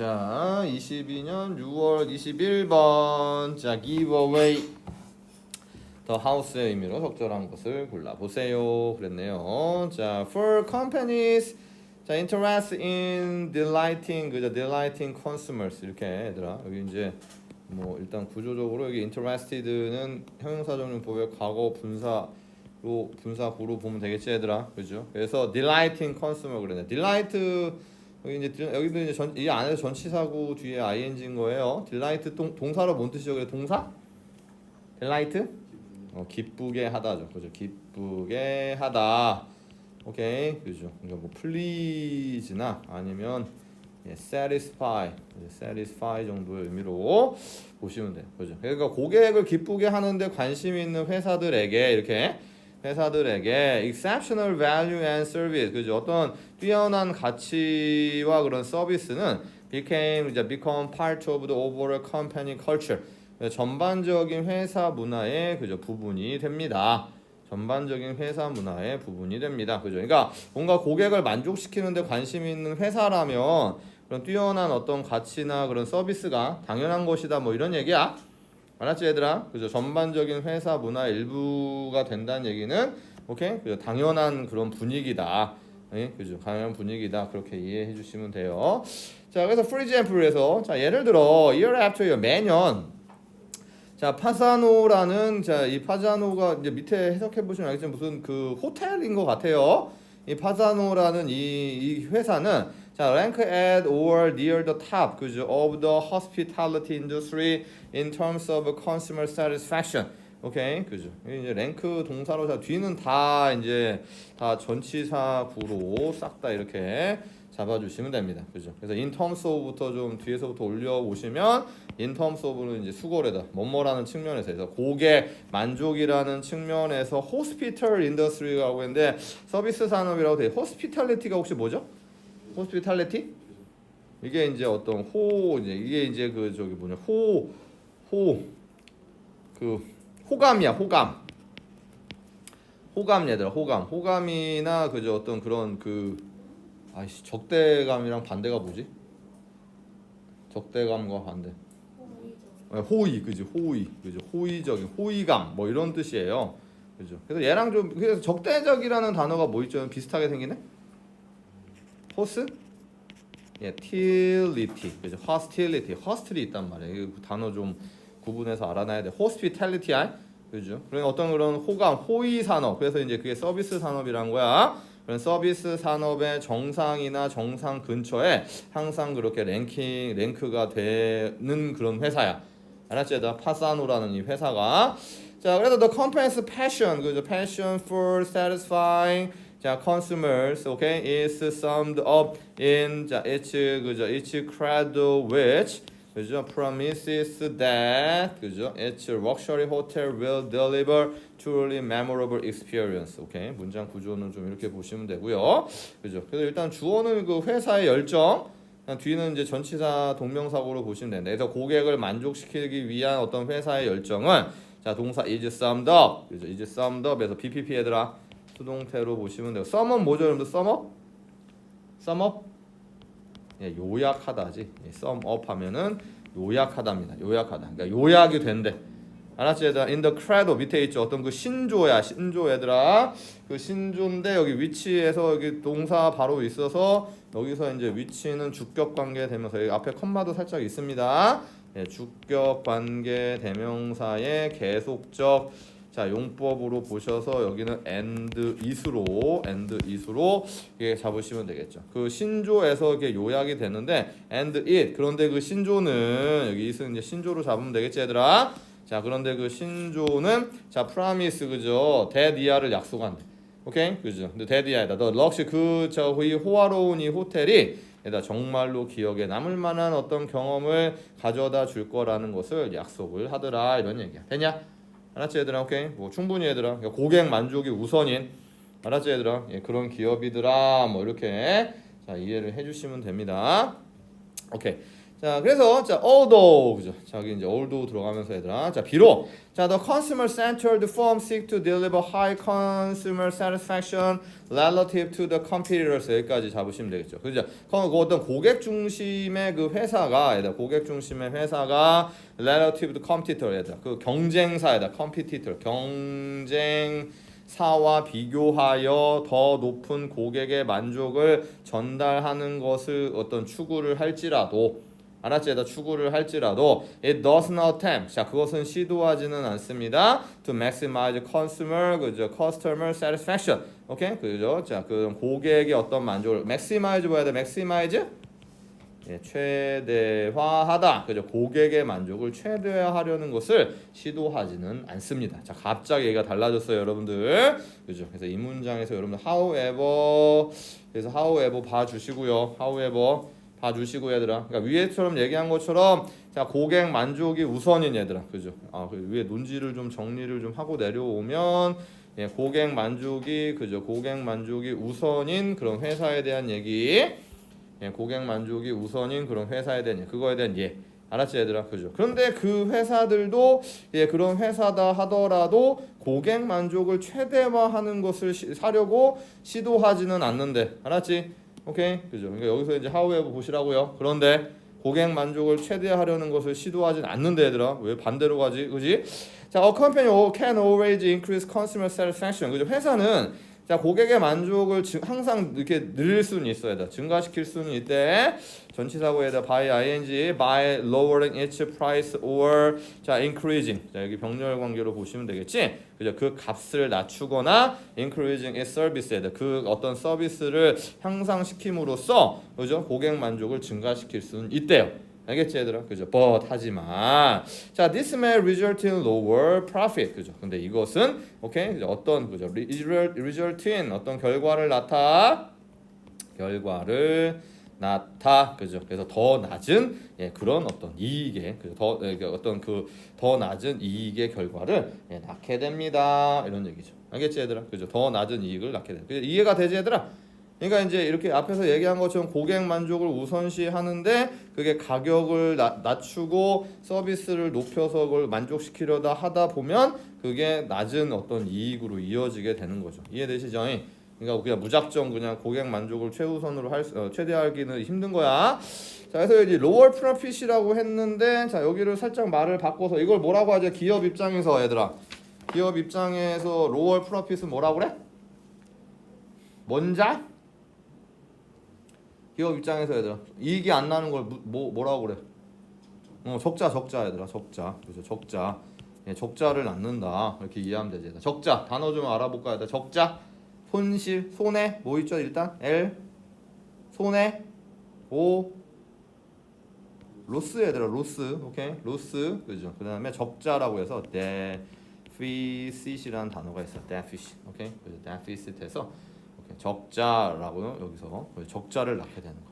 자, 22년 6월 21번. 자, away the house의 의미로 적절한 것을 골라 보세요. 그랬네요. 자, for companies 자, interest in delighting 그죠? delighting consumers 이렇게 얘들아. 여기 이제 뭐 일단 구조적으로 여기 interested는 형용사정용법의 과거 분사 로 분사구로 보면 되겠지 얘들아. 그죠? 그래서 delighting consumer 그랬네. delight 여기 이제 딜- 여기도 이제 전, 이 안에서 전치사구 뒤에 ing인 거예요. delight 동, 동사로 뭔 뜻이죠? 그래 동사? delight? 어, 기쁘게 하다죠. 그죠? 기쁘게 하다. 오케이. 그죠? 그러니까 뭐 please나 아니면 예, satisfy, 예, satisfy 정도의 의미로 보시면 돼요. 그죠? 그러니까 고객을 기쁘게 하는데 관심 있는 회사들에게 이렇게 회사들에게 exceptional value and service 그죠? 어떤 뛰어난 가치와 그런 서비스는 became 이제 become part of the overall company culture 전반적인 회사 문화의 그죠 부분이 됩니다. 전반적인 회사 문화의 부분이 됩니다. 그죠? 그러니까 뭔가 고객을 만족시키는데 관심 있는 회사라면 그런 뛰어난 어떤 가치나 그런 서비스가 당연한 것이다. 뭐 이런 얘기야. 알았지 얘들아? 그죠? 전반적인 회사 문화 일부가 된다는 얘기는 오케이? 그죠? 당연한 그런 분위기다. 예? 그죠? 당연한 분위기다. 그렇게 이해해 주시면 돼요. 자, 그래서 for example에서 자, 예를 들어 year after year 매년 자 파사노라는 자 이 파자노가 이제 밑에 해석해 보시면 알겠지만 무슨 그 호텔인 것 같아요. 이 파자노라는 이, 이 회사는 자 rank at or near the top 그죠 of the hospitality industry in terms of consumer satisfaction. 오케이 그죠 이제 랭크 동사로 자 뒤는 다 이제 다 전치사구로 싹 다 이렇게 잡아주시면 됩니다. 그죠? 그래서 in terms of부터 좀 뒤에서부터 올려오시면 in terms of는 이제 수거래다. 뭐뭐라는 측면에서 그래서 고객 만족이라는 측면에서 hospital industry라고 했는데 서비스 산업이라고 돼. hospitality가 혹시 뭐죠? Hospitality? 이게 이제 어떤 호 이제 이게 이제 그 저기 뭐냐 호 호 그 호감이야 호감 호감 얘들아 호감 호감이나 그저 어떤 그런 그 아이씨 적대감이랑 반대가 뭐지? 적대감과 반대. 네, 호의 그지 호의 그죠 호의적인 호의감 뭐 이런 뜻이에요. 그죠. 그래서 얘랑 좀 그래서 적대적이라는 단어가 뭐 있죠? 비슷하게 생기네. 호스? 예, tility 그죠. hostility, hostil이 있단 말이에요. 이 단어 좀 구분해서 알아놔야 돼. hospitality 알 그죠. 그러니까 어떤 그런 호감, 호의 산업. 그래서 이제 그게 서비스 산업이란 거야. 그런 서비스 산업의 정상이나 정상 근처에 항상 그렇게 랭킹 랭크가 되는 그런 회사야. 알았지? 얘들아? 파사노라는 이 회사가 자 그래서 the company's passion 그죠? passion for satisfying 자 consumers okay is summed up in 자 its 그죠? its credo which 그죠? promises that 그죠? its luxury hotel will deliver truly memorable experience. 오케이. 문장 구조는 좀 이렇게 보시면 되고요. 그죠? 그래서 일단 주어는 그 회사의 열정 뒤는 이제 전치사 동명사고로 보시면 되는데 그래서 고객을 만족시키기 위한 어떤 회사의 열정은 자 동사 is summed up 그죠? is summed up에서 BPP 얘들아 수동태로 보시면 되고 sum은 뭐죠 여러분들? sum up? 예, 요약하다지. 예, up 하면은 요약하다입니다. 요약하다. 그러니까 요약이 된대. 알았지 얘들아? in the credo 밑에 있죠. 어떤 그 신조야 신조 얘들아. 그 신조인데 여기 위치에서 여기 동사 바로 있어서 여기서 이제 위치는 주격 관계 되면서 여기 앞에 컴마도 살짝 있습니다. 예, 주격 관계 대명사의 계속적 자 용법으로 보셔서 여기는 and is로 and is로 이게 잡으시면 되겠죠. 그 신조에서 이게 요약이 되는데 and it 그런데 그 신조는 여기 it은 이제 신조로 잡으면 되겠지 얘들아. 자 그런데 그 신조는 자 promise 그죠 대디아를 약속한대. 오케이 그죠. 근데 대디아에다 너 럭시 그저이 호화로운 이 호텔이 에다 정말로 기억에 남을 만한 어떤 경험을 가져다 줄 거라는 것을 약속을 하더라 이런 얘기야. 되냐? 알았지 얘들아? 오케이? 뭐 충분히 얘들아. 그러니까 고객 만족이 우선인. 알았지 얘들아? 예, 그런 기업이더라. 뭐 이렇게 자 이해를 해주시면 됩니다. 오케이 자, 그래서 자, although 그죠? 자, 여기 이제 although 들어가면서 얘들아. 자, 비록 자, the consumer centered firm seek to deliver high consumer satisfaction relative to the competitors 여기까지 잡으시면 되겠죠. 그죠? 그 어떤 고객 중심의 그 회사가 얘들아, 고객 중심의 회사가 relative to competitor 얘들아. 그 경쟁사에다 competitor 경쟁 사와 비교하여 더 높은 고객의 만족을 전달하는 것을 어떤 추구를 할지라도 알았지? 다 추구를 할지라도 it does not attempt. 자, 그것은 시도하지는 않습니다. to maximize consumer 그죠? customer satisfaction. 오케이? 그죠? 자, 그 고객의 어떤 만족을 maximize 뭐야 돼? maximize 예, 최대화하다. 그죠? 고객의 만족을 최대화하려는 것을 시도하지는 않습니다. 자, 갑자기 얘가 달라졌어요, 여러분들. 그죠? 그래서 이 문장에서 여러분들 however 그래서 however 봐 주시고요. however 봐 주시고 얘들아. 그러니까 위에처럼 얘기한 것처럼 자, 고객 만족이 우선인 얘들아. 그죠? 아, 그 위에 논지를 좀 정리를 좀 하고 내려오면 예, 고객 만족이 그죠? 고객 만족이 우선인 그런 회사에 대한 얘기. 예, 고객 만족이 우선인 그런 회사에 대한 예, 그거에 대한 예 알았지 얘들아 그죠 그런데 그 회사들도 예 그런 회사다 하더라도 고객 만족을 최대화하는 것을 시, 사려고 시도하지는 않는데 알았지 오케이? 그죠? 그러니까 여기서 이제 하우에버 보시라고요. 그런데 고객 만족을 최대화하려는 것을 시도하진 않는데 얘들아. 왜 반대로 가지? 그지? 자 a company can always increase consumer satisfaction. 그죠? 회사는 자 고객의 만족을 증- 항상 이렇게 늘릴 수는 있어야 돼. 증가시킬 수는 있대. 전치사고에다 by ing by lowering its price or 자 increasing. 자 여기 병렬 관계로 보시면 되겠지? 그죠? 그 값을 낮추거나 increasing its service에다 그 어떤 서비스를 향상시킴으로써 그죠? 고객 만족을 증가시킬 수는 있대요 알겠지 얘들아? 그죠? But 하지만. 자 this may result in lower profit. 그죠? 근데 이것은 오케이? 그죠? 어떤 그죠? result in 어떤 결과를 나타 결과를 나타 그죠? 그래서 더 낮은 예, 그런 어떤 이익의 그죠? 더 예, 그 어떤 그 더 낮은 이익의 결과를 예, 낳게 됩니다. 이런 얘기죠. 알겠지 얘들아? 그죠? 더 낮은 이익을 낳게 돼? 이해가 되지 얘들아 그러니까 이제 이렇게 앞에서 얘기한 것처럼 고객 만족을 우선시 하는데 그게 가격을 나- 낮추고 서비스를 높여서 그걸 만족시키려다 하다 보면 그게 낮은 어떤 이익으로 이어지게 되는 거죠. 이해되시죠? 그러니까 그냥 무작정 그냥 고객 만족을 최우선으로 할 수, 어, 최대하기는 힘든 거야. 자, 그래서 이제 로월 프로핏이라고 했는데 자 여기를 살짝 말을 바꿔서 이걸 뭐라고 하죠? 기업 입장에서 얘들아. 기업 입장에서 로월 프로핏은 뭐라고 그래? 먼자? 기업 입장에서 얘들아 이익이 안 나는 걸 뭐 뭐라고 그래? 어 적자 적자 얘들아 적자. 그죠 적자. 예, 적자를 낳는다. 이렇게 이해하면 되지 얘들아. 적자. 단어 좀 알아볼까 얘들아? 적자. 손실 손해 뭐 있죠 일단? L. 손해 O. 로스 얘들아 로스. 오케이? 로스. 그죠? 그 다음에 적자라고 해서 deficit이라는 단어가 있어. deficit. 오케이? deficit에서 오케이. 적자라고 여기서 적자를 낳게 되는 거.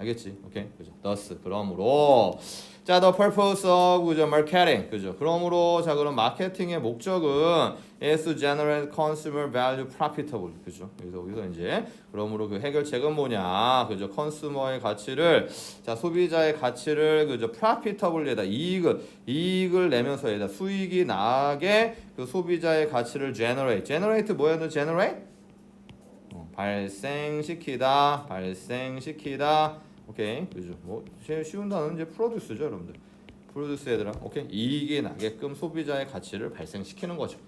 알겠지? 오케이. 그죠? thus 그러므로 자, the purpose of 그죠? marketing. 그죠? 그러므로 자, 그럼 마케팅의 목적은 is to generate consumer value profitable. 그죠? 그래서 여기서 이제 그러므로 그 해결책은 뭐냐? 그죠? 컨슈머의 가치를 자, 소비자의 가치를 그죠? profitable에다 이익을 이익을 내면서 에다 수익이 나게 그 소비자의 가치를 generate. generate 뭐야? generate? 어, 발생시키다, 발생시키다. 오케이, 그죠? 뭐 제일 쉬운 단어는 이제 프로듀스죠, 여러분들. 프로듀스 얘들아, 오케이. 이익이 나게끔 소비자의 가치를 발생시키는 거죠.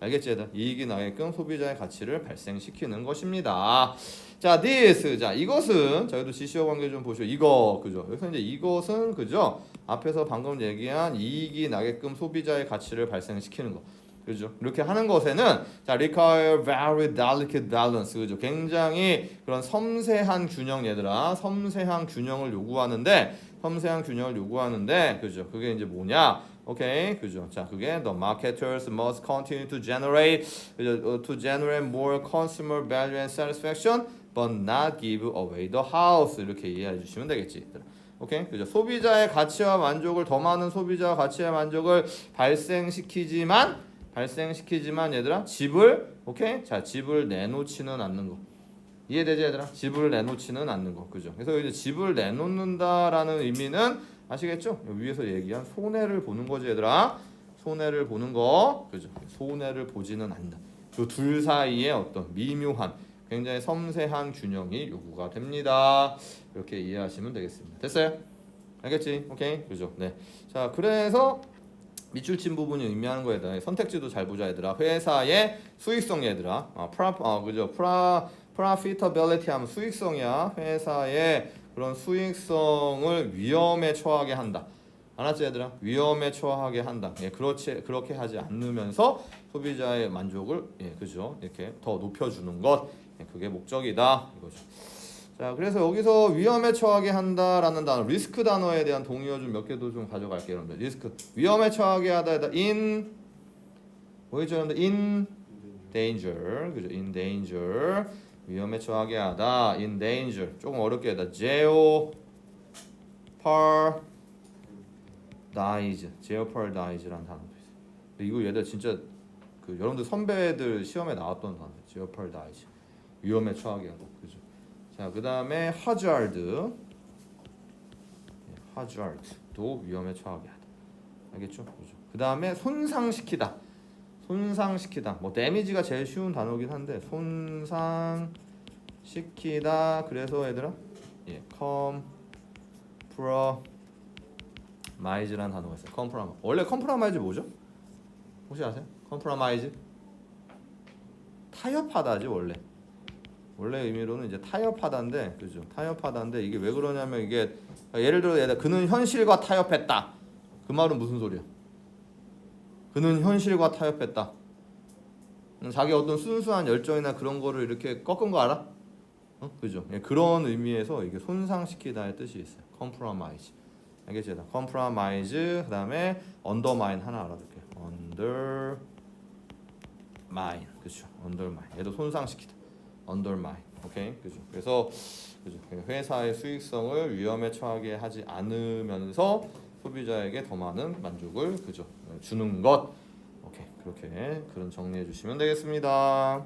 알겠지, 얘들? 이익이 나게끔 소비자의 가치를 발생시키는 것입니다. 자, this, 자 이것은 저희도 지시어 관계 좀 보시오. 이거, 그죠? 여기서 이제 이것은 그죠? 앞에서 방금 얘기한 이익이 나게끔 소비자의 가치를 발생시키는 거. 그죠? 이렇게 하는 것에는 자 require very delicate balance 그죠? 굉장히 그런 섬세한 균형 얘들아 섬세한 균형을 요구하는데 섬세한 균형을 요구하는데 그죠? 그게 이제 뭐냐? 오케이 그죠? 자 그게 the marketers must continue to generate 그죠? 어, to generate more consumer value and satisfaction but not give away the house 이렇게 이해해 주시면 되겠지. 오케이 그죠? 소비자의 가치와 만족을 더 많은 소비자와 가치와 만족을 발생시키지만 발생시키지만 얘들아 집을 오케이 자 집을 내놓지는 않는 거 이해되지 얘들아 집을 내놓지는 않는 거 그죠 그래서 이제 집을 내놓는다라는 의미는 아시겠죠? 위에서 얘기한 손해를 보는 거지 얘들아. 손해를 보는 거, 그죠? 손해를 보지는 않는다. 그 둘 사이에 어떤 미묘한, 굉장히 섬세한 균형이 요구가 됩니다. 이렇게 이해하시면 되겠습니다. 됐어요? 알겠지? 오케이, 그죠? 네. 자, 그래서 밑줄 친 부분이 의미하는 거에다 선택지도 잘 보자 얘들아. 회사의 수익성 얘들아. 아, 프라, 아 그죠? 프라 profitability 하면 수익성이야. 회사의 그런 수익성을 위험에 처하게 한다. 알았지 얘들아? 위험에 처하게 한다. 예, 그렇지 그렇게 하지 않으면서 소비자의 만족을 예, 그죠? 이렇게 더 높여주는 것. 예, 그게 목적이다. 이거죠. 자, 그래서 여기서 위험에 처하게 한다라는 단어, 리스크 단어에 대한 동의어 좀 몇 개도 좀 가져갈게요, 여러분들. 리스크, 위험에 처하게 하다, in 뭐였죠, 여러분들? in danger, 그죠? in danger, 위험에 처하게 하다, in danger. 조금 어렵게 하다, jeopardize, jeopardize라는 단어도 있어요. 근데 이거 얘들 진짜 그 여러분들 선배들 시험에 나왔던 단어, jeopardize, 위험에 처하게 하다, 그죠? 자, 그 다음에 hazard, 예, hazard도 위험에 처하게 하다. 알겠죠? 그죠? 그 다음에 손상시키다, 손상시키다. 뭐 damage가 제일 쉬운 단어긴 한데 손상시키다. 그래서 얘들아, 예, compromise라는 단어가 있어요. compromise. 원래 compromise 뭐죠? 혹시 아세요? compromise 타협하다지 원래. 원래 의미로는 이제 타협하다인데 그죠? 타협하다인데 이게 왜 그러냐면 이게 예를 들어 얘들 그는 현실과 타협했다. 그 말은 무슨 소리야? 그는 현실과 타협했다. 음, 자기 어떤 순수한 열정이나 그런 거를 이렇게 꺾은 거 알아? 어? 그죠? 예, 그런 의미에서 이게 손상시키다의 뜻이 있어요. compromise. 알겠지 compromise 그 다음에 undermine 하나 알아둘게요. undermine. 그죠. undermine. 얘도 손상시키다 undermine. 오케이. 그죠. 그래서 그죠. 회사의 수익성을 위험에 처하게 하지 않으면서 소비자에게 더 많은 만족을 그죠. 주는 것. 오케이. 그렇게 그런 정리해 주시면 되겠습니다.